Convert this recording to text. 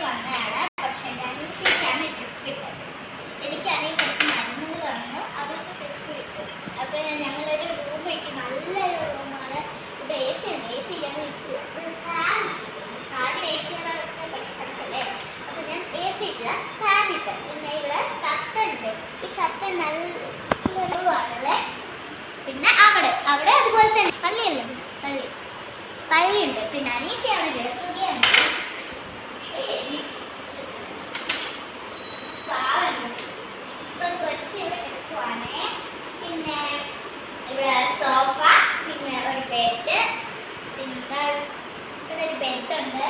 Là Hà. Bed പിന്നെ ഇവിടെ ഒരു ബെഡുണ്ട്